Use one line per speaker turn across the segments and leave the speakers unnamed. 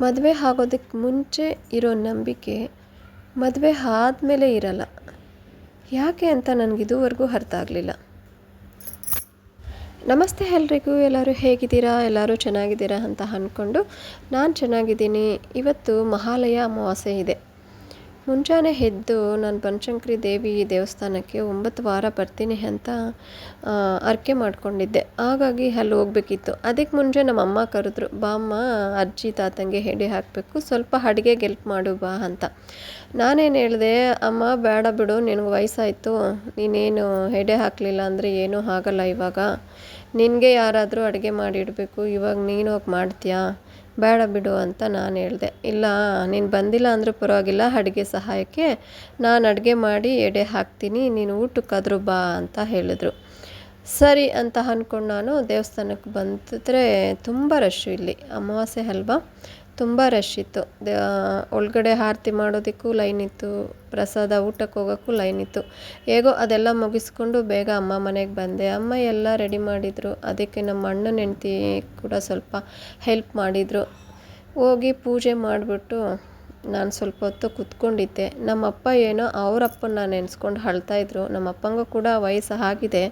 ಮದುವೆ ಆಗೋದಕ್ಕೆ ಮುಂಚೆ ಇರೋ ನಂಬಿಕೆ ಮದುವೆ ಆದಮೇಲೆ ಇರಲ್ಲ. ಯಾಕೆ ಅಂತ ನನಗೆ ಇದುವರೆಗೂ ಅರ್ಥ ಆಗಲಿಲ್ಲ. ನಮಸ್ತೆ ಎಲ್ರಿಗೂ, ಎಲ್ಲರೂ ಹೇಗಿದ್ದೀರಾ? ಎಲ್ಲರೂ ಚೆನ್ನಾಗಿದ್ದೀರಾ ಅಂತ ಅಂದ್ಕೊಂಡು ನಾನು ಚೆನ್ನಾಗಿದ್ದೀನಿ. ಇವತ್ತು ಮಹಾಲಯ ಅಮಾವಾಸ್ಯೆ ಇದೆ. ಮುಂಜಾನೆ ಎದ್ದು ನಾನು ಬನಶಂಕರಿ ದೇವಿ ದೇವಸ್ಥಾನಕ್ಕೆ ಒಂಬತ್ತು ವಾರ ಬರ್ತೀನಿ ಅಂತ ಅರ್ಕೆ ಮಾಡ್ಕೊಂಡಿದ್ದೆ. ಹಾಗಾಗಿ ಅಲ್ಲಿ ಹೋಗ್ಬೇಕಿತ್ತು. ಅದಕ್ಕೆ ಮುಂಚೆ ನಮ್ಮ ಅಮ್ಮ ಕರೆದ್ರು ಬಾಮ್ಮ ಅಜ್ಜಿ ತಾತಂಗೆ ಹೆಡೆ ಹಾಕಬೇಕು, ಸ್ವಲ್ಪ ಅಡುಗೆಗೆ ಹೆಲ್ಪ್ ಮಾಡು ಬಾ ಅಂತ. ನಾನೇನು ಹೇಳಿದೆ, ಅಮ್ಮ, ಬೇಡ ಬಿಡು, ನಿನಗೆ ವಯಸ್ಸಾಯಿತು, ನೀನೇನು ಹೆಡೆ ಹಾಕಲಿಲ್ಲ ಅಂದರೆ ಏನೂ ಆಗಲ್ಲ ಇವಾಗ. ನಿನಗೆ ಯಾರಾದರೂ ಅಡುಗೆ ಮಾಡಿಡಬೇಕು, ಇವಾಗ ನೀನು ಹೋಗಿ ಮಾಡ್ತೀಯಾ? ಬೇಡ ಬಿಡು ಅಂತ ನಾನು ಹೇಳಿದೆ. ಇಲ್ಲ, ನೀನು ಬಂದಿಲ್ಲ ಅಂದರೂ ಪರವಾಗಿಲ್ಲ, ಅಡುಗೆ ಸಹಾಯಕ್ಕೆ ನಾನು ಅಡುಗೆ ಮಾಡಿ ಎಡೆ ಹಾಕ್ತೀನಿ, ನೀನು ಊಟಕ್ಕಾದರೂ ಬಾ ಅಂತ ಹೇಳಿದ್ರು. ಸರಿ ಅಂತ ಅಂದ್ಕೊಂಡು ನಾನು ದೇವಸ್ಥಾನಕ್ಕೆ ಬಂದಿದ್ರೆ ತುಂಬ ರಶ್ಶು ಇಲ್ಲಿ. ಅಮಾವಾಸ್ಯೆ ಅಲ್ವಾ? ತುಂಬ ರಶ್ ಇತ್ತು. ಒಳಗಡೆ ಆರತಿ ಮಾಡೋದಕ್ಕೂ ಲೈನ್ ಇತ್ತು, ಪ್ರಸಾದ ಊಟಕ್ಕೆ ಹೋಗೋಕ್ಕೂ ಲೈನ್ ಇತ್ತು. ಹೇಗೋ ಅದೆಲ್ಲ ಮುಗಿಸ್ಕೊಂಡು ಬೇಗ ಅಮ್ಮ ಮನೆಗೆ ಬಂದೆ. ಅಮ್ಮ ಎಲ್ಲ ರೆಡಿ ಮಾಡಿದರು. ಅದಕ್ಕೆ ನಮ್ಮ ಅಣ್ಣನ ಹೆಂಡ್ತಿ ಕೂಡ ಸ್ವಲ್ಪ ಹೆಲ್ಪ್ ಮಾಡಿದರು. ಹೋಗಿ ಪೂಜೆ ಮಾಡಿಬಿಟ್ಟು ನಾನು ಸ್ವಲ್ಪ ಹೊತ್ತು ಕುತ್ಕೊಂಡಿದ್ದೆ. ನಮ್ಮಪ್ಪ ಏನೋ ಅವರಪ್ಪನ ನೆನೆಸ್ಕೊಂಡು ಅಳ್ತಾಯಿದ್ರು ನಮ್ಮಪ್ಪಂಗೂ ಕೂಡ ವಯಸ್ಸು ಆಗಿದೆ.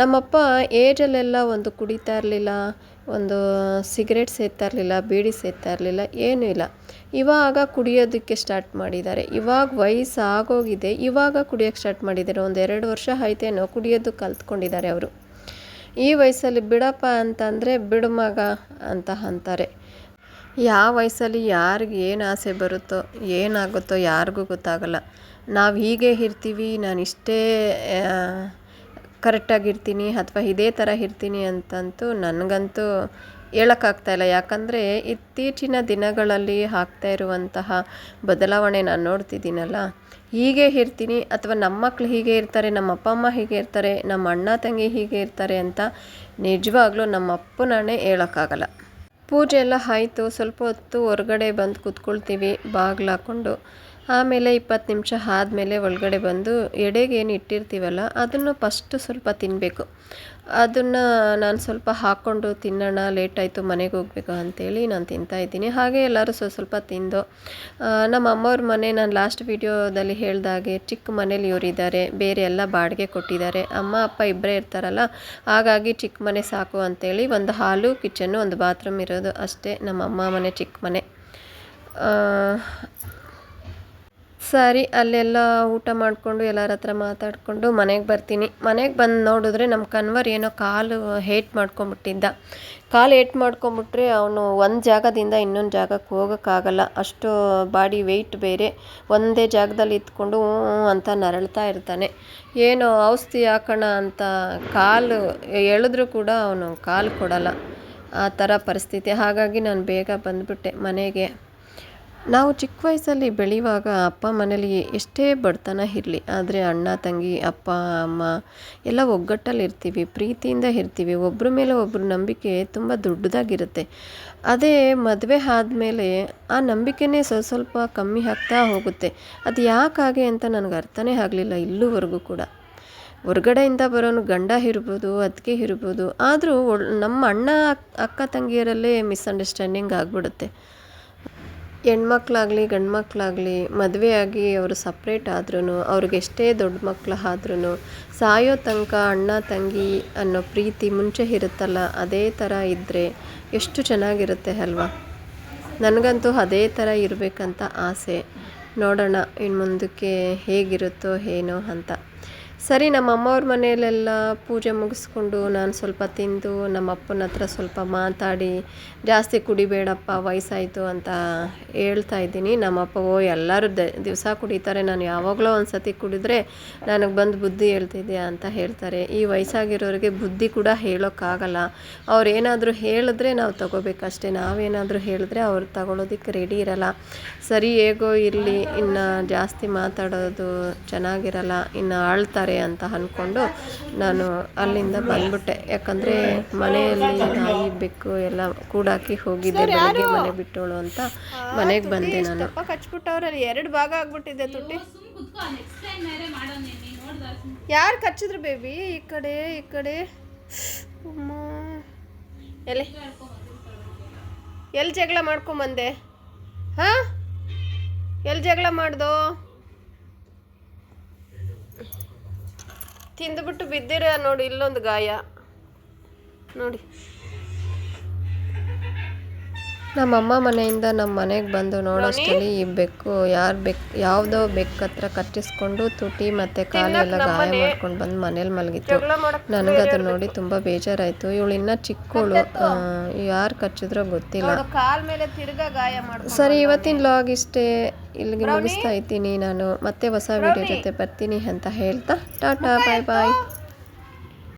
ನಮ್ಮಪ್ಪ ಏಜಲ್ಲೆಲ್ಲ ಒಂದು ಕುಡಿತಾ ಇರಲಿಲ್ಲ. ಒಂದು ಸಿಗರೇಟ್ ಸೇದ್ತಾ ಇರಲಿಲ್ಲ, ಬೀಡಿ ಸೇದ್ತಾ ಇರಲಿಲ್ಲ, ಏನೂ ಇಲ್ಲ. ಇವಾಗ ಕುಡಿಯೋದಕ್ಕೆ ಸ್ಟಾರ್ಟ್ ಮಾಡಿದ್ದಾರೆ. ಇವಾಗ ವಯಸ್ಸು ಆಗೋಗಿದೆ. ಇವಾಗ ಕುಡಿಯೋಕ್ಕೆ ಸ್ಟಾರ್ಟ್ ಮಾಡಿದ್ದಾರೆ. ಒಂದು ಎರಡು ವರ್ಷ ಆಯ್ತೇನೋ ಕುಡಿಯೋದು ಕಲ್ತ್ಕೊಂಡಿದ್ದಾರೆ ಅವರು. ಈ ವಯಸ್ಸಲ್ಲಿ ಬಿಡಪ್ಪ ಅಂತಂದರೆ ಬಿಡು ಮಗ ಅಂತ ಅಂತಾರೆ. ಯಾವ ವಯಸ್ಸಲ್ಲಿ ಯಾರಿಗೆ ಏನು ಆಸೆ ಬರುತ್ತೋ, ಏನಾಗುತ್ತೋ ಯಾರಿಗೂ ಗೊತ್ತಾಗಲ್ಲ. ನಾವು ಹೀಗೆ ಇರ್ತೀವಿ ನಾನು ಇಷ್ಟೇ ಕರೆಕ್ಟಾಗಿರ್ತೀನಿ ಅಥವಾ ಇದೇ ಥರ ಇರ್ತೀನಿ ಅಂತಂತೂ ನನಗಂತೂ ಹೇಳೋಕ್ಕಾಗ್ತಾಯಿಲ್ಲ ಯಾಕಂದರೆ ಇತ್ತೀಚಿನ ದಿನಗಳಲ್ಲಿ ಆಗ್ತಾ ಇರುವಂತಹ ಬದಲಾವಣೆ ನಾನು ನೋಡ್ತಿದ್ದೀನಲ್ಲ, ಹೀಗೆ ಇರ್ತೀನಿ ಅಥವಾ ನಮ್ಮ ಮಕ್ಳು ಹೀಗೆ ಇರ್ತಾರೆ, ನಮ್ಮ ಅಪ್ಪ ಅಮ್ಮ ಹೀಗೆ ಇರ್ತಾರೆ, ನಮ್ಮ ಅಣ್ಣ ತಂಗಿ ಹೀಗೆ ಇರ್ತಾರೆ ಅಂತ ನಿಜವಾಗ್ಲೂ ನಮ್ಮ ಅಪ್ಪನೇ ಹೇಳೋಕ್ಕಾಗಲ್ಲ. ಪೂಜೆ ಎಲ್ಲ ಆಯಿತು, ಸ್ವಲ್ಪ ಹೊತ್ತು ಹೊರಗಡೆ ಬಂದು ಕೂತ್ಕೊಳ್ತೀವಿ ಹಾಕ್ಕೊಂಡು ಆಮೇಲೆ ಇಪ್ಪತ್ತು ನಿಮಿಷ ಆದಮೇಲೆ ಒಳಗಡೆ ಬಂದು ಎಡೆಗೆ ಏನು ಇಟ್ಟಿರ್ತೀವಲ್ಲ, ಅದನ್ನು ಫಸ್ಟು ಸ್ವಲ್ಪ ತಿನ್ನಬೇಕು ಅದನ್ನು ನಾನು ಸ್ವಲ್ಪ ಹಾಕ್ಕೊಂಡು ತಿನ್ನೋಣ ಲೇಟ್ ಆಯಿತು, ಮನೆಗೆ ಹೋಗ್ಬೇಕು ಅಂತೇಳಿ ನಾನು ತಿಂತಾಯಿದ್ದೀನಿ ಹಾಗೆ ಎಲ್ಲರೂ ಸ್ವಲ್ಪ ಸ್ವಲ್ಪ ತಿಂದು ನಮ್ಮ ಅಮ್ಮವ್ರ ಮನೆ ನಾನು ಲಾಸ್ಟ್ ವೀಡಿಯೋದಲ್ಲಿ ಹೇಳ್ದಾಗೆ ಚಿಕ್ಕ ಮನೇಲಿ ಇವರಿದ್ದಾರೆ, ಬೇರೆ ಎಲ್ಲ ಬಾಡಿಗೆ ಕೊಟ್ಟಿದ್ದಾರೆ. ಅಮ್ಮ, ಅಪ್ಪ ಇಬ್ಬರೇ ಇರ್ತಾರಲ್ಲ, ಹಾಗಾಗಿ ಚಿಕ್ಕ ಮನೆ ಸಾಕು ಅಂತೇಳಿ ಒಂದು ಹಾಲು ಕಿಚನ್ನು ಒಂದು ಬಾತ್ರೂಮ್ ಇರೋದು ಅಷ್ಟೇ ನಮ್ಮ ಅಮ್ಮ ಮನೆ ಚಿಕ್ಕ ಮನೆ. ಸರಿ, ಅಲ್ಲೆಲ್ಲ ಊಟ ಮಾಡಿಕೊಂಡು ಎಲ್ಲರ ಹತ್ರ ಮಾತಾಡಿಕೊಂಡು ಮನೆಗೆ ಬರ್ತೀನಿ. ಮನೆಗೆ ಬಂದು ನೋಡಿದ್ರೆ ನಮ್ಮ ಕನ್ವರ್ ಏನೋ ಕಾಲು ಹೇಟ್ ಮಾಡ್ಕೊಂಬಿಟ್ಟಿದ್ದ. ಕಾಲು ಏಟ್ ಮಾಡ್ಕೊಂಬಿಟ್ರೆ ಅವನು ಒಂದು ಜಾಗದಿಂದ ಇನ್ನೊಂದು ಜಾಗಕ್ಕೆ ಹೋಗೋಕ್ಕಾಗಲ್ಲ. ಅಷ್ಟು ಬಾಡಿ ವೆಯ್ಟ್ ಬೇರೆ. ಒಂದೇ ಜಾಗದಲ್ಲಿ ಇದ್ಕೊಂಡು ಅಂತ ನರಳ್ತಾ ಇರ್ತಾನೆ. ಏನು ಔಷಧಿ ಹಾಕೋಣ ಅಂತ ಕಾಲು ಎಳೆದ್ರೂ ಕೂಡ ಅವನು ಕಾಲು ಕೊಡಲ್ಲ. ಆ ಥರ ಪರಿಸ್ಥಿತಿ. ಹಾಗಾಗಿ ನಾನು ಬೇಗ ಬಂದುಬಿಟ್ಟೆ ಮನೆಗೆ. ನಾವು ಚಿಕ್ಕ ವಯಸ್ಸಲ್ಲಿ ಬೆಳೆಯುವಾಗ ಅಪ್ಪ ಮನೇಲಿ ಎಷ್ಟೇ ಬಡತನ ಇರಲಿ, ಆದರೆ ಅಣ್ಣ, ತಂಗಿ, ಅಪ್ಪ, ಅಮ್ಮ ಎಲ್ಲ ಒಗ್ಗಟ್ಟಲ್ಲಿ ಇರ್ತೀವಿ, ಪ್ರೀತಿಯಿಂದ ಇರ್ತೀವಿ. ಒಬ್ಬರ ಮೇಲೆ ಒಬ್ಬರ ನಂಬಿಕೆ ತುಂಬ ದೊಡ್ಡದಾಗಿರುತ್ತೆ. ಅದೇ ಮದುವೆ ಆದಮೇಲೆ ಆ ನಂಬಿಕೆನೇ ಸ್ವಲ್ಪ ಸ್ವಲ್ಪ ಕಮ್ಮಿ ಆಗ್ತಾ ಹೋಗುತ್ತೆ. ಅದು ಯಾಕಾಗೆ ಅಂತ ನನಗೆ ಅರ್ಥನೇ ಆಗಲಿಲ್ಲ ಇಲ್ಲೂವರೆಗೂ ಕೂಡ. ಹೊರ್ಗಡೆಯಿಂದ ಬರೋನು ಗಂಡ ಇರ್ಬೋದು ಅದಕ್ಕೆ ಇರ್ಬೋದು, ಆದರೂ ನಮ್ಮ ಅಣ್ಣ, ಅಕ್ಕ, ತಂಗಿಯರಲ್ಲೇ ಮಿಸ್ಅಂಡರ್ಸ್ಟ್ಯಾಂಡಿಂಗ್ ಆಗಿಬಿಡುತ್ತೆ. ಹೆಣ್ಮಕ್ಳಾಗಲಿ ಗಂಡು ಮಕ್ಕಳಾಗಲಿ ಮದುವೆಯಾಗಿ ಅವರು ಸಪ್ರೇಟ್ ಆದ್ರೂ ಅವ್ರಿಗೆಷ್ಟೇ ದೊಡ್ಡ ಮಕ್ಳು ಆದ್ರೂ ಸಾಯೋ ತನಕ ಅಣ್ಣ, ತಂಗಿ ಅನ್ನೋ ಪ್ರೀತಿ ಮುಂಚೆ ಇರುತ್ತಲ್ಲ, ಅದೇ ಥರ ಇದ್ದರೆ ಎಷ್ಟು ಚೆನ್ನಾಗಿರುತ್ತೆ ಅಲ್ವಾ? ನನಗಂತೂ ಅದೇ ಥರ ಇರಬೇಕಂತ ಆಸೆ. ನೋಡೋಣ ಇನ್ನು ಮುಂದಕ್ಕೆ ಹೇಗಿರುತ್ತೋ, ಏನೋ ಅಂತ. ಸರಿ ನಮ್ಮ ಅಮ್ಮವ್ರ ಮನೆಯಲ್ಲೆಲ್ಲ ಪೂಜೆ ಮುಗಿಸ್ಕೊಂಡು ನಾನು ಸ್ವಲ್ಪ ತಿಂದು ನಮ್ಮ ಅಪ್ಪನ ಹತ್ರ ಸ್ವಲ್ಪ ಮಾತಾಡಿ, ಜಾಸ್ತಿ ಕುಡಿಬೇಡಪ್ಪ, ವಯಸ್ಸಾಯಿತು ಅಂತ ಹೇಳ್ತಾ ಇದ್ದೀನಿ. ನಮ್ಮಪ್ಪ, ಓ, ಎಲ್ಲರೂ ದ, ದಿವಸ ಕುಡಿತಾರೆ. ನಾನು ಯಾವಾಗಲೋ ಒಂದು ಸತಿ ಕುಡಿದ್ರೆ ನನಗೆ ಬಂದು ಬುದ್ಧಿ ಹೇಳ್ತಿದ್ಯಾ ಅಂತ ಹೇಳ್ತಾರೆ. ಈ ವಯಸ್ಸಾಗಿರೋರಿಗೆ ಬುದ್ಧಿ ಕೂಡ ಹೇಳೋಕ್ಕಾಗಲ್ಲ. ಅವ್ರು ಏನಾದರೂ ಹೇಳಿದ್ರೆ ನಾವು ತಗೋಬೇಕಷ್ಟೇ. ನಾವೇನಾದರೂ ಹೇಳಿದ್ರೆ ಅವ್ರು ತಗೊಳ್ಳೋದಕ್ಕೆ ರೆಡಿ ಇರಲ್ಲ. ಸರಿ, ಹೇಗೋ ಇರಲಿ. ಇನ್ನು ಜಾಸ್ತಿ ಮಾತಾಡೋದು ಚೆನ್ನಾಗಿರಲ್ಲ. ಇನ್ನು ಆಳ್ತಾರೆ. ಅಂತ ಅಂದ್ಕೊಂಡು ನಾನು ಅಲ್ಲಿಂದ ಬಂದ್ಬಿಟ್ಟೆ. ಯಾಕಂದರೆ ಮನೆಯಲ್ಲಿ ನಾಯಿ ಬೆಕ್ಕು ಎಲ್ಲ ಕೂಡಾಕಿ ಹೋಗಿದ್ದೆ ಬೆಳಗ್ಗೆ ಮನೆ ಬಿಟ್ಟೋಳು ಅಂತ ಮನೆಗೆ ಬಂದೆ ನಾನು. ಕಚ್ಬಿಟ್ಟವ್ರಲ್ಲಿ? ಎರಡು ಭಾಗ ಆಗ್ಬಿಟ್ಟಿದೆ ತುಟ್ಟಿ. ಯಾರು ಕಚ್ಚಿದ್ರು ಬೇಬಿ? ಈ ಕಡೆ ಈ ಕಡೆ. ಎಲ್ಲಿ ಎಲ್ಲಿ ಜಗಳ ಮಾಡ್ಕೊಂಬಂದೆ? ಹಾಂ? ಎಲ್ಲಿ ಜಗಳ ಮಾಡ್ದು? ತಿಂದುಬಿಟ್ಟು ಬಿದ್ದಿರ ನೋಡಿ ಇಲ್ಲೊಂದು ಗಾಯ. ನೋಡಿ. ನಮ್ಮಮ್ಮ ಮನೆಯಿಂದ ನಮ್ಮ ಮನೆಗೆ ಬಂದು ನೋಡೋಷ್ಟಲ್ಲಿ ಈ ಬೆಕ್ಕು ಯಾರು ಬೆಕ್ ಯಾವುದೋ ಬೆಕ್ಕ ಹತ್ರ ಕಚ್ಚಿಸ್ಕೊಂಡು ತುಟಿ ಮತ್ತು ಕಾಲೆಲ್ಲ ಗಾಯ ಮಾಡ್ಕೊಂಡು ಬಂದು ಮನೇಲಿ ಮಲಗಿತ್ತು. ನನಗದು ನೋಡಿ ತುಂಬ ಬೇಜಾರಾಯಿತು. ಇವಳು ಇನ್ನೂ ಚಿಕ್ಕವಳು ಯಾರು ಕಚ್ಚಿದ್ರೋ ಗೊತ್ತಿಲ್ಲ.
ಕಾಲ್
ಸರಿ ಇವತ್ತಿನ ಲಾಗ್ ಇಷ್ಟೇ. ಇಲ್ಲಿಗೆ ಮುಗಿಸ್ತಾ ಇದ್ದೀನಿ ನಾನು. ಮತ್ತೆ ಹೊಸ ವಿಡಿಯೋ ಜೊತೆ ಬರ್ತೀನಿ ಅಂತ ಹೇಳ್ತಾ. ಟಾಟಾ ಬಾಯ್ ಬಾಯ್